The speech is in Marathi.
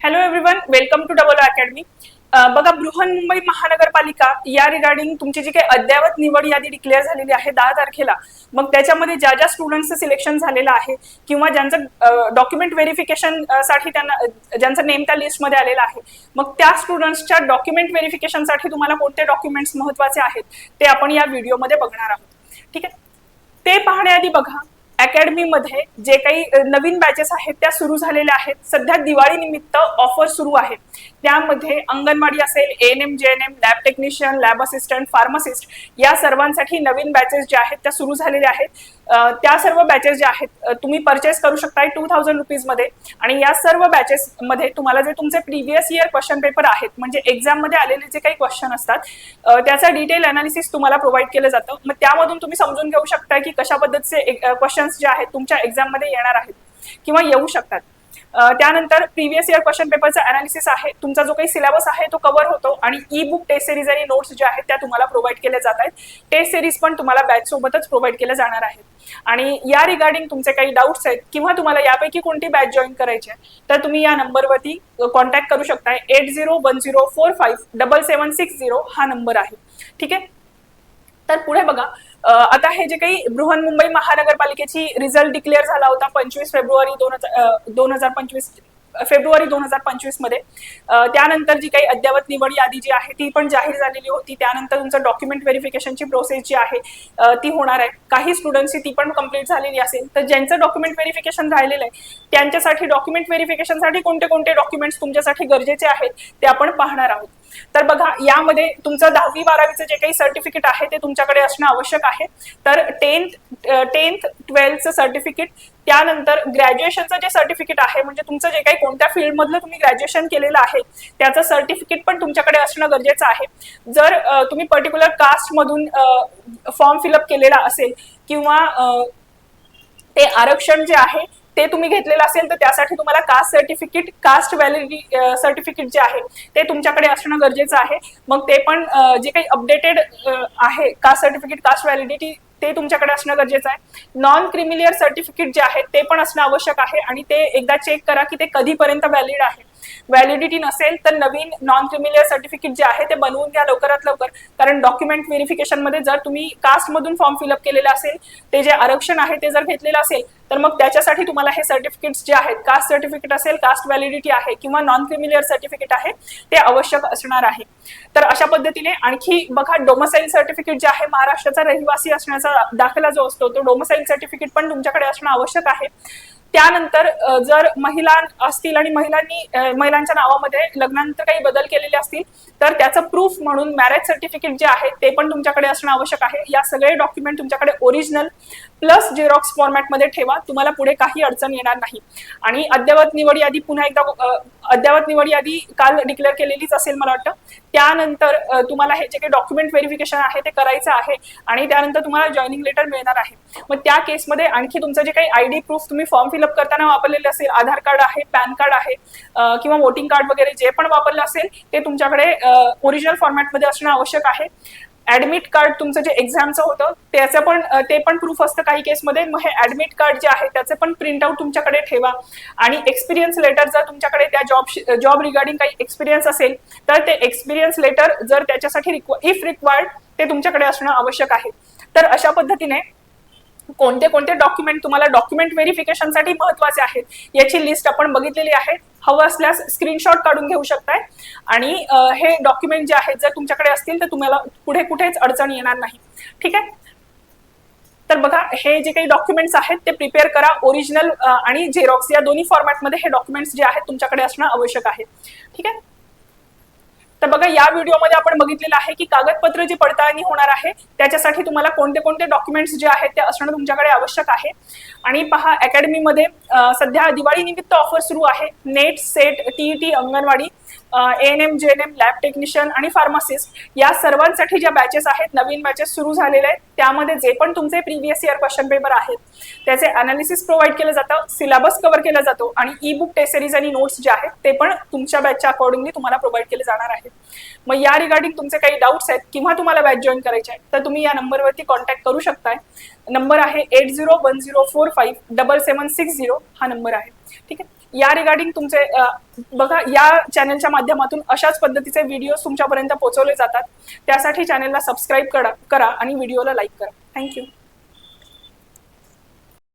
Hello everyone welcome to double academy बघा बृहन्मुंबई महानगरपालिका या रिगार्डिंग तुमची जी काही अद्ययावत निवड यादी डिक्लेअर झालेली आहे दहा तारखेला मग त्याच्यामध्ये ज्या ज्या स्टुडंटचं सिलेक्शन झालेलं आहे किंवा ज्यांचं डॉक्युमेंट व्हेरिफिकेशनसाठी त्यांना ज्यांचं नेम त्या लिस्टमध्ये आलेलं आहे मग त्या स्टुडंट्सच्या डॉक्युमेंट व्हेरिफिकेशनसाठी तुम्हाला कोणते डॉक्युमेंट्स महत्त्वाचे आहेत ते आपण या व्हिडिओमध्ये बघणार आहोत. ठीक आहे? ते पाहण्याआधी बघा अकॅडमीमध्ये जे काही नवीन बॅचेस आहेत त्या सुरू झालेल्या आहेत. सध्या दिवाळी निमित्त ऑफर सुरू आहेत. त्यामध्ये अंगणवाडी असेल N M J N M lab technician lab assistant pharmacist या सर्वांसाठी नवीन बॅचेस ज्या आहेत त्या सुरू झालेल्या आहेत. त्या सर्व बॅचेस ज्या आहेत तुम्ही परचेस करू शकताय टू थाउजंड रुपीजमध्ये आणि या सर्व बॅचेस मध्ये तुम्हाला जे तुमचे प्रिव्हियस इयर क्वेश्चन पेपर आहेत म्हणजे एक्झाममध्ये आलेले जे काही क्वेश्चन असतात त्याचा त्याचं डिटेल अनालिसिस तुम्हाला प्रोव्हाइड केलं जातं. मग त्यामधून तुम्ही समजून घेऊ शकता की कशा पद्धतीचे क्वेश्चन क्वेश्चन्स जे आहेत तुमच्या एक्झाममध्ये येणार आहेत किंवा येऊ शकतात. त्यानंतर प्रिव्हियस इयर क्वेश्चन पेपरचा अनालिसिस आहे. तुमचा जो काही सिलेबस आहे तो कव्हर होतो आणि ई बुक टेस्ट सिरीज आणि नोट्स ज्या आहेत त्या तुम्हाला प्रोव्हाइड केल्या जात आहेत. टेस्ट सिरीज पण तुम्हाला बॅच सोबतच प्रोव्हाइड केल्या जाणार आहेत. आणि या रिगार्डिंग तुमचे काही डाऊट्स आहेत किंवा तुम्हाला यापैकी कोणती बॅच जॉईन करायची आहे तर तुम्ही या नंबरवरती कॉन्टॅक्ट करू शकताय. Eight zero one zero four five double seven six zero हा नंबर आहे. ठीक आहे? तर पुढे बघा. आता हे जे काही बृहन्मुंबई महानगरपालिकेची रिझल्ट डिक्लेअर झाला होता पंचवीस फेब्रुवारी दोन हजार दोन हजार पंचवीस फेब्रुवारी दोन हजार पंचवीसमध्ये. त्यानंतर जी काही अद्ययावत निवड यादी जी आहे ती पण जाहीर झालेली होती. त्यानंतर तुमचं डॉक्युमेंट व्हेरिफिकेशनची प्रोसेस जी आहे ती होणार आहे. काही स्टुडंट्सची ती पण कंप्लीट झालेली असेल. तर ज्यांचं डॉक्युमेंट व्हेरिफिकेशन राहिलेलं आहे त्यांच्यासाठी डॉक्युमेंट व्हेरिफिकेशनसाठी कोणते कोणते डॉक्युमेंट्स तुमच्यासाठी गरजेचे आहेत ते आपण पाहणार आहोत. तर बघा यामध्ये तुमचं दहावी बारावीचं जे काही सर्टिफिकेट आहे ते तुमच्याकडे असणं आवश्यक आहे. तर टेन्थ टेन्थ ट्वेल्थचं सर्टिफिकेट त्यानंतर ग्रॅज्युएशनचं जे सर्टिफिकेट आहे म्हणजे तुमचं जे काही कोणत्या फील्डमधलं तुम्ही ग्रॅज्युएशन केलेलं आहे त्याचं सर्टिफिकेट पण तुमच्याकडे असणं गरजेचं आहे. जर तुम्ही पर्टिक्युलर कास्टमधून फॉर्म फिलअप केलेला असेल किंवा ते आरक्षण जे आहे ते तुम्ही घेतलेलं असेल तर त्यासाठी तुम्हाला caste certificate caste validity certificate जे आहे ते तुमच्याकडे असणं गरजेचं आहे. मग ते पण जे काही अपडेटेड आहे कास्ट सर्टिफिकेट कास्ट व्हॅलिडिटी ते तुमच्याकडे असणं गरजेचं आहे. नॉन क्रिमिलियर सर्टिफिकेट जे आहे ते पण असणं आवश्यक आहे आणि ते एकदा चेक करा की ते कधीपर्यंत व्हॅलिड आहे. व्हॅलिडिटी नसेल तर नवीन नॉन क्रिमिलियर सर्टिफिकेट जे आहे ते बनवून घ्या लवकरात लवकर. कारण डॉक्युमेंट व्हेरिफिकेशनमध्ये जर तुम्ही कास्ट मधून फॉर्म फिलअप केलेला असेल ते जे आरक्षण आहे ते जर घेतलेलं असेल तर मग त्याच्यासाठी तुम्हाला हे सर्टिफिकेट्स जे आहेत कास्ट सर्टिफिकेट असेल कास्ट व्हॅलिडिटी आहे किंवा नॉन क्रिमिलियर सर्टिफिकेट आहे ते आवश्यक असणार आहे. तर अशा पद्धतीने आणखी बघा डोमसाईल सर्टिफिकेट जे आहे महाराष्ट्राचा रहिवासी असण्याचा दाखला जो असतो तो डोमसाईल सर्टिफिकेट पण तुमच्याकडे असणं आवश्यक आहे. त्यानंतर जर महिला असतील आणि महिलांनी महिलांच्या नावामध्ये लग्नानंतर काही बदल केलेले असतील तर त्याचं प्रूफ म्हणून मॅरेज सर्टिफिकेट जे आहे ते पण तुमच्याकडे असणं आवश्यक आहे. या सगळे डॉक्युमेंट तुमच्याकडे ओरिजिनल प्लस झेरॉक्स फॉर्मॅटमध्ये ठेवा. तुम्हाला पुढे काही अडचण येणार नाही. आणि अद्ययावत निवड यादी पुन्हा एकदा अद्ययावत निवड यादी काल डिक्लेअर केलेलीच असेल मला वाटतं. त्यानंतर तुम्हाला हे जे काही डॉक्युमेंट व्हेरिफिकेशन आहे ते करायचं आहे आणि त्यानंतर तुम्हाला जॉईनिंग लेटर मिळणार आहे. मग त्या केसमध्ये आणखी तुमचं जे काही आय डी प्रूफ तुम्ही फॉर्म फिलअप करताना वापरलेले असेल आधार कार्ड आहे पॅन कार्ड आहे किंवा वोटिंग कार्ड वगैरे जे पण वापरलं असेल ते तुमच्याकडे ओरिजिनल फॉर्मॅटमध्ये असणं आवश्यक आहे. ऍडमिट कार्ड तुमचं जे एक्झामचं होतं त्याचं पण ते पण प्रूफ असतं काही केसमध्ये मग हे ऍडमिट कार्ड जे आहे त्याचे पण प्रिंट आउट तुमच्याकडे ठेवा. आणि एक्सपिरियन्स लेटर जर तुमच्याकडे त्या जॉब जॉब रिगार्डिंग काही एक्सपिरियन्स असेल तर ते एक्सपिरियन्स लेटर जर त्याच्यासाठी इफ रिक्वायर्ड ते तुमच्याकडे असणं आवश्यक आहे. तर अशा पद्धतीने कोणते कोणते डॉक्युमेंट तुम्हाला डॉक्युमेंट व्हेरिफिकेशनसाठी महत्त्वाचे आहेत याची लिस्ट आपण बघितलेली आहे. हवं असल्यास स्क्रीनशॉट काढून घेऊ शकताय. आणि हे डॉक्युमेंट जे आहेत जर तुमच्याकडे असतील तर तुम्हाला पुढे कुठेच अडचण येणार नाही. ठीक आहे? तर बघा हे जे काही डॉक्युमेंट्स आहेत ते प्रिपेअर करा. ओरिजिनल आणि झेरॉक्स या दोन्ही फॉर्मॅटमध्ये हे डॉक्युमेंट्स जे आहेत तुमच्याकडे असणं आवश्यक आहे. ठीक आहे? तर बघा या व्हिडिओमध्ये आपण बघितलेलं आहे की कागदपत्र जी पडताळणी होणार आहे त्याच्यासाठी तुम्हाला कोणते कोणते डॉक्युमेंट्स जे आहेत ते असणं तुमच्याकडे आवश्यक आहे. आणि पहा अकॅडमीमध्ये सध्या दिवाळी निमित्त ऑफर सुरू आहे. NET SET TET anganwadi N M J N M lab technician आणि फार्मासिस्ट या सर्वांसाठी ज्या बॅचेस आहेत नवीन बॅचेस सुरू झालेले आहेत. त्यामध्ये जे पण तुमचे प्रिव्हियस इयर क्वेश्चन पेपर आहेत त्याचे अनालिसिस प्रोव्हाइड केलं जातं सिलेबस कव्हर केला जातो आणि ई बुक टेस्ट सिरीज आणि नोट्स जे आहेत ते पण तुमच्या बॅचच्या अकॉर्डिंगली तुम्हाला प्रोव्हाइड केले जाणार आहेत. मग या रिगार्डिंग तुमचे काही डाऊट्स आहेत किंवा तुम्हाला बॅच जॉईन करायचे आहे तर तुम्ही या नंबरवरती कॉन्टॅक्ट करू शकताय. नंबर आहे eight zero one zero four five double seven six zero हा नंबर आहे. ठीक आहे? या रिगार्डिंग तुमचे बघा या चॅनलच्या माध्यमातून अशाच पद्धतीचे व्हिडिओ तुमच्यापर्यंत पोहोचवले जातात. त्यासाठी चॅनलला सबस्क्राईब करा करा आणि व्हिडिओला लाईक करा. थँक्यू